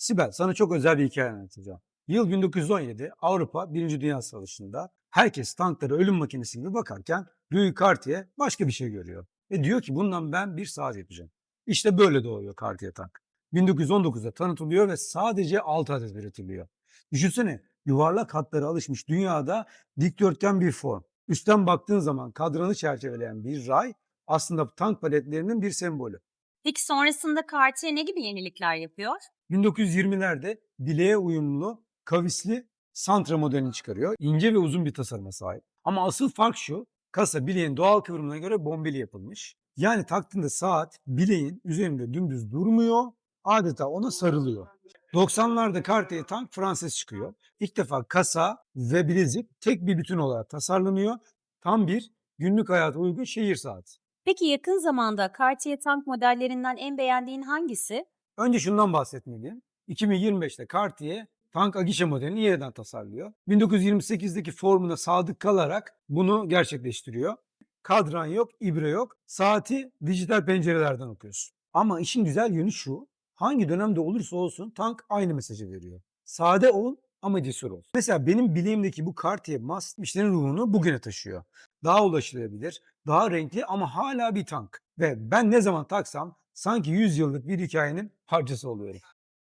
Sibel sana çok özel bir hikaye anlatacağım. Yıl 1917 Avrupa 1. Dünya Savaşı'nda herkes tanklara ölüm makinesi gibi bakarken Louis Cartier başka bir şey görüyor. Ve diyor ki bundan ben bir saat yapacağım. İşte böyle doğuyor Cartier tank. 1919'da tanıtılıyor ve sadece 6 adet üretiliyor. Düşünsene yuvarlak hatlara alışmış dünyada dikdörtgen bir form. Üstten baktığın zaman kadranı çerçeveleyen bir ray aslında tank paletlerinin bir sembolü. Peki sonrasında Cartier ne gibi yenilikler yapıyor? 1920'lerde bileğe uyumlu kavisli Santra modelini çıkarıyor. İnce ve uzun bir tasarıma sahip. Ama asıl fark şu, kasa bileğin doğal kıvrımına göre bombeli yapılmış. Yani taktığında saat bileğin üzerinde dümdüz durmuyor, adeta ona sarılıyor. 90'larda Cartier tank Fransız çıkıyor. İlk defa kasa ve bilezik tek bir bütün olarak tasarlanıyor. Tam bir günlük hayata uygun şehir saati. Peki yakın zamanda Cartier tank modellerinden en beğendiğin hangisi? Önce şundan bahsetmeliyim. 2025'te Cartier tank Agişe modelini yeniden tasarlıyor. 1928'deki formuna sadık kalarak bunu gerçekleştiriyor. Kadran yok, ibre yok. Saati dijital pencerelerden okuyorsun. Ama işin güzel yönü şu. Hangi dönemde olursa olsun tank aynı mesajı veriyor. Sade ol ama cesur ol. Mesela benim bileğimdeki bu Cartier Must işlerin ruhunu bugüne taşıyor. Daha ulaşılabilir, daha renkli ama hala bir tank. Ve ben ne zaman taksam sanki 100 yıllık bir hikayenin parçası oluyorum.